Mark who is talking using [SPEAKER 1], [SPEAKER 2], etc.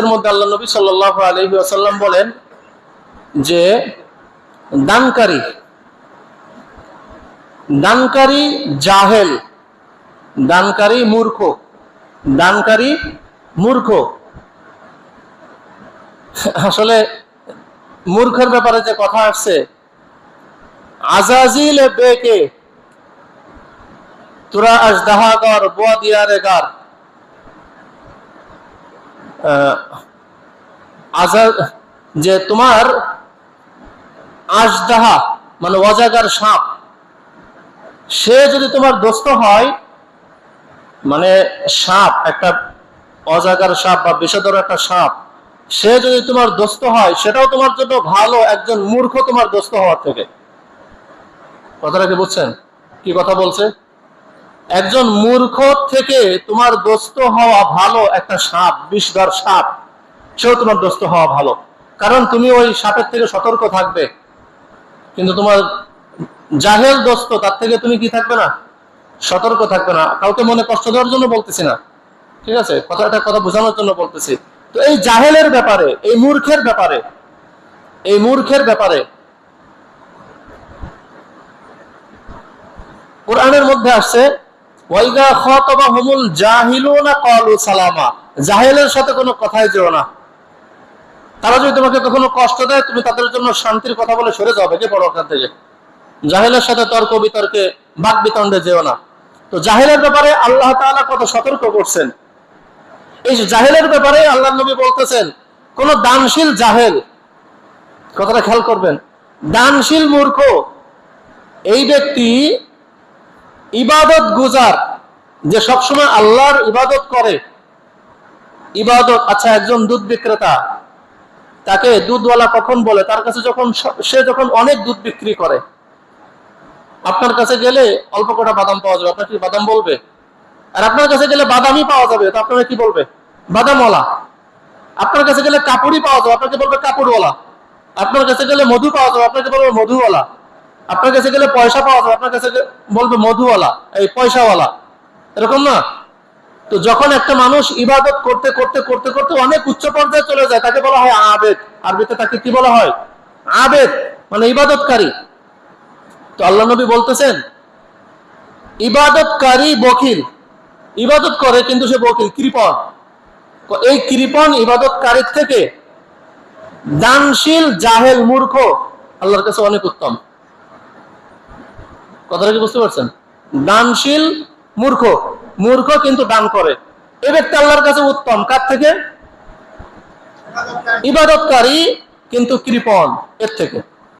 [SPEAKER 1] হাদিসের মধ্যে আল্লাহ নবী সাল্লাহ আলহি আসাল্লাম বলেন যে দানকারী দানকারী জাহেল, দানকারী মূর্খ দানকারী মূর্খ। আসলে মূর্খের ব্যাপারে যে কথা আসছে, আজাজিল বেকে, তুরা আজদাহাগর বোয়া দিয়ারে গার আজাদ, যে তোমার আজদাহা মানে অজাগার সাপ, সে যদি তোমার দোস্ত হয় মানে সাপ, একটা অজাগার সাপ বা বিষধর একটা সাপ, সে যদি তোমার দোস্ত হয়, সেটাও তোমার জন্য ভালো, একজন মূর্খ তোমার দোস্ত হওয়ার থেকে। কথাটা কি বুঝছেন? কি কথা বলছে? একজন মূর্খ থেকে তোমার দোস্ত হওয়া ভালো একটা সাপ, বিষধর সাপ, সেও তোমার দোস্ত হওয়া ভালো। কারণ তুমি ওই সাপের থেকে সতর্ক থাকবে। কিন্তু তোমার জাহেল দোস্ত, তার থেকে তুমি কি থাকবে না? সতর্ক থাকবে না। কাউকে মনে কষ্ট দেওয়ার জন্য বলতেছি না। ঠিক আছে? কথাটা, কথা বোঝানোর জন্য বলতেছি। তো এই জাহেলের ব্যাপারে, এই মূর্খের ব্যাপারে, এই মূর্খের ব্যাপারে কোরআনের মধ্যে আসছে ওয়াইগা খতবা হুমুল জাহিলুনা ক্বালু সালামা। জাহেলের সাথে কোনো কথাই যেও না। তারা যদি তোমাকে কখনো কষ্ট দেয়, তুমি তাদের জন্য শান্তির কথা বলে সরে যাও বেঁকে পড়ো ওখান থেকে। জাহেলের সাথে তর্ক বিতর্কে বাক বিতণ্ডে যেও না। তো জাহেলের ব্যাপারে আল্লাহ তাআলা কত সতর্ক করছেন? এই জাহেলের ব্যাপারে আল্লাহ নবী বলতেছেন, কোন দানশীল জাহেল, কথাটা খেয়াল করবেন, দানশীল মূর্খ, এই ব্যক্তি ইবাদত গুজার, যে সবসময় আল্লাহর ইবাদত করে। ইবাদত আচ্ছা একজন দুধ বিক্রেতা, তাকে দুধওয়ালা কখন বলে? তার কাছে যখন সে যখন অনেক দুধ বিক্রি করে, আপনার কাছে গেলে অল্প কটা বাদাম পাওয়া যাবে। আপনার কি বাদাম বলবে? আর আপনার কাছে গেলে বাদামই পাওয়া যাবে, তো আপনারা কি বলবে? বাদামওয়ালা। আপনার কাছে গেলে কাপড়ই পাওয়া যাবে, আপনাকে বলবে কাপড়ওয়ালা। আপনার কাছে গেলে মধু পাওয়া যাবে, আপনাকে বলবে মধুওয়ালা। আপনার কাছে গেলে পয়সা পাওয়া যাবে আপনার কাছে বলবে মধুওয়ালা, এই পয়সাওয়ালা। এরকম না? তো যখন একটা মানুষ ইবাদত করতে করতে করতে করতে অনেক উচ্চ পর্যায়ে চলে যায়, তাকে বলা হয় আবেদ। আরবিতে তাকে কি বলা হয়? আবেদ মানে ইবাদতকারী। তো আল্লাহ নবী বলতেছেন, ইবাদতকারী বকিল। ইবাদত করে, কিন্তু সে বকিল, কৃপণ। তো এই কৃপণ ইবাদতকারীর থেকে দানশীল, জাহেল, মূর্খ, আল্লাহর কাছে অনেক উত্তম। কথাটা কি বুঝতে পারছেন? দানশীল মূর্খ। মূর্খ কিন্তু দান করে। এ ব্যক্তি আল্লাহর কাছে উত্তম। কার থেকে? ইবাদতকারী কিন্তু কৃপন এর থেকে।